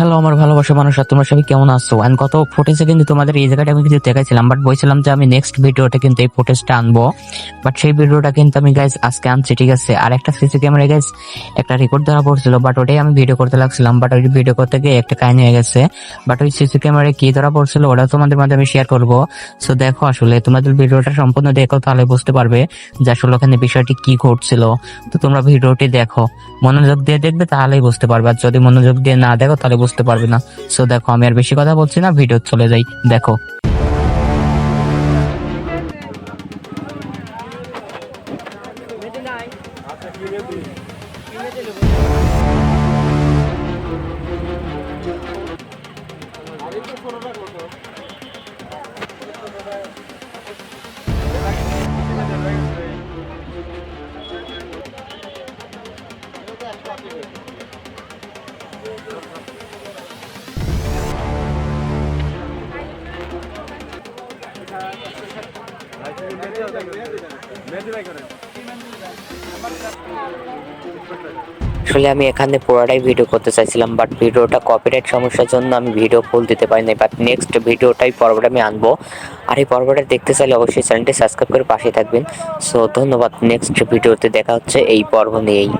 Hello আমার ভালোবাসা মানুষ, আর তোমরা সবাই কেমন আছো? আমি গত ফুটেজে কিন্তু তোমাদের এই জায়গাটা আমি কিন্তু দেখাইছিলাম বাট বলছিলাম যে আমি নেক্সট ভিডিওটা কিন্তু এই ফুটেজটা আনব। বাট সেই ভিডিওটা কিন্তু আমি গাইজ আজকে আনছি, ঠিক আছে? আর একটা সিসি ক্যামেরা গাইজ একটা রেকর্ড ধরা পড়ছিল বাট ওটাই আমি ভিডিও করতে লাগছিলাম। বাট ওই ভিডিও করতে গিয়ে একটা কাহিনী হয়ে গেছে। বাট ওই সিসি ক্যামেরায় কি ধরা পড়ছিল ওটা তোমাদের মাঝে আমি শেয়ার করব। সো দেখো আসলে, তোমাদের ভিডিওটা সম্পূর্ণ দেখো, তাহলে বুঝতে পারবে যে আসলে ওখানে বিষয়টি কি ঘটছিল। তো তোমরা ভিডিওটি দেখো। মনোযোগ দিয়ে দেখবে, তাহলেই বুঝতে পারবে। আর যদি মনোযোগ দিয়ে না দেখো, তাহলে বুঝতে পারবে না। সো দেখো, আমি আর বেশি কথা বলছি না ভিডিও চলে যাই, দেখো। আসলে আমি এখানে পুরোটাই ভিডিও করতে চাইছিলাম বাট ভিডিওটা কপিরাইট সমস্যার জন্য আমি ভিডিও ফুল দিতে পারিনি। বাট নেক্সট ভিডিওটাই পর্বটা আমি আনব। আর এই পর্বটা দেখতে চাইলে অবশ্যই চ্যানেলটি সাবস্ক্রাইব করে পাশে থাকবেন। সো ধন্যবাদ নেক্সট ভিডিওতে দেখা হচ্ছে, এই পর্ব নিয়েই।